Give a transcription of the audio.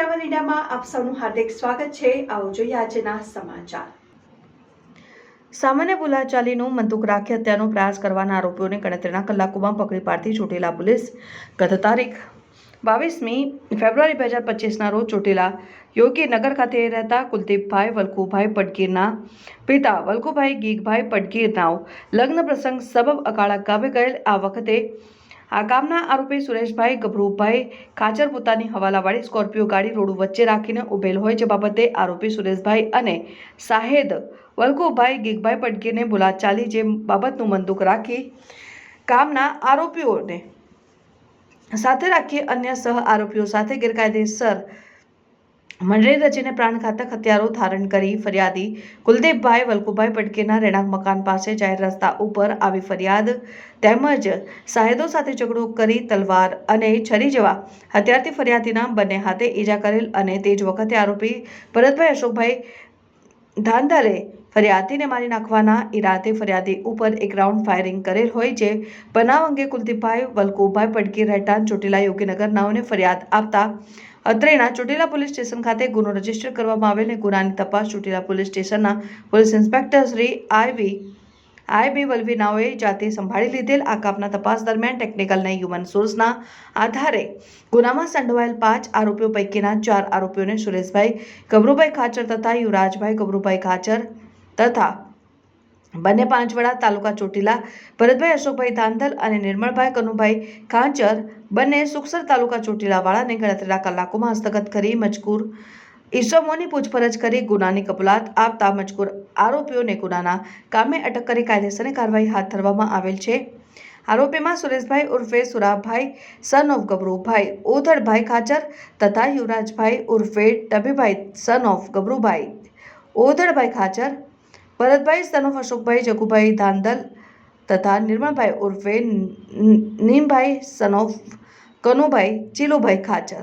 ન્યૂઝમાં આપ સૌનું હાર્દિક સ્વાગત છે. આવો જોઈએ આજના સમાચાર. સામાન્ય બોલાચાલીનું મંતુક રાખી હત્યાનો પ્રયાસ કરવાના આરોપીઓને ગણતરીના કલાકોમાં પકડી પાડતી ચોટીલા પોલીસ ગત તારીખ બાવીસમી ફેબ્રુઆરી બે હજાર પચીસના રોજ ચોટીલા યોગીનગર ખાતે રહેતા કુલદીપભાઈ વલ્કુભાઈ પડગીરના પિતા વલ્કુભાઈ ગીગભાઈ પટગીરનાઓ લગ્ન પ્રસંગ સબબ અકાળા ગામે ગયેલ આ વખતે આ ગામના આરોપી સુરેશભાઈ ગભરુભાઈ ખાચર પોતાની હવાલાવાળી સ્કોર્પિયો ગાડી રોડ વચ્ચે રાખીને ઉભેલ હોય જે બાબતે આરોપી સુરેશભાઈ અને સાહેદ વલ્કુભાઈ ગીગભાઈ પટગીરને બોલાચાલી જે બાબતનું મંદુક રાખી ગામના આરોપીઓને સાથે રાખી અન્ય સહ આરોપીઓ સાથે ગેરકાયદેસર મંડળી રચીને પ્રાણઘાતક હથિયારો ધારણ કરી ફરિયાદી કુલદીપભાઈ વલ્કુભાઈ પટકેના રહેણાંક મકાન પાસે જાહેર રસ્તા ઉપર આવી ફરિયાદ તેમજ સાહેદો સાથે ઝઘડો કરી તલવાર અને છરી જેવા હથિયારથી ફરિયાદીના બંને હાથે ઈજા કરેલ અને તે જ વખતે આરોપી ભરતભાઈ અશોકભાઈ ધાંધલે ફરિયાદીને મારી નાખવાના ઈરાદે ફરિયાદી ઉપર એક રાઉન્ડ ફાયરિંગ કરેલ હોય છે બનાવ અંગે કુલદીપભાઈ વલ્કુભાઈ પડકી રહેઠાણ ચોટીલા યોગીનગર નાઓને ફરિયાદ આપતા અત્રેના ચોટીલા પોલીસ સ્ટેશન ખાતે ગુનો રજિસ્ટર કરવામાં આવેલ અને ગુનાની તપાસ ચોટીલા પોલીસ સ્ટેશનના police inspector Shri I V I B Valvi નાઓએ જાતે સંભાળી લીધેલ. આ કાપના તપાસ દરમિયાન ટેકનિકલ અને હ્યુમન સોર્સના આધારે ગુનામાં સંડોવાયેલ પાંચ આરોપીઓ પૈકીના ચાર આરોપીઓને સુરેશભાઈ, ગબરુભાઈ ખાચર તથા યુવરાજભાઈ ગબરુભાઈ ખાચર તથા બંને પાંચવડા તાલુકા ચોટીલા, ભરતભાઈ, અશોકભાઈ ધાંધલ અને નિર્મળભાઈ કનુભાઈ ખાંચર બંને સુખસર તાલુકા ચોટીલાવાળાને ગણતરીના કલાકોમાં હસ્તગત કરી મજકૂર ઈસમોની પૂછપરછ કરી ગુનાની કબૂલાત આપતા મજકૂર આરોપીઓને ગુનાના કામે અટક કરી કાયદેસરની કાર્યવાહી હાથ ધરવામાં આવેલ છે. આરોપીમાં સુરેશભાઈ ઉર્ફે સુરાભાઈ સન ઓફ ગબરુભાઈ ઓધડભાઈ ખાચર તથા યુવરાજભાઈ ઉર્ફે Dabhibhai son of Gabrubhai. Odhadbhai Khachar Bharatbhai son of Ashokbhai Jagubhai Dhandhal તથા નિર્મળભાઈ ઉર્ફે નીમભાઈ સનોફ કનુભાઈ ચીલુભાઈ ખાચર.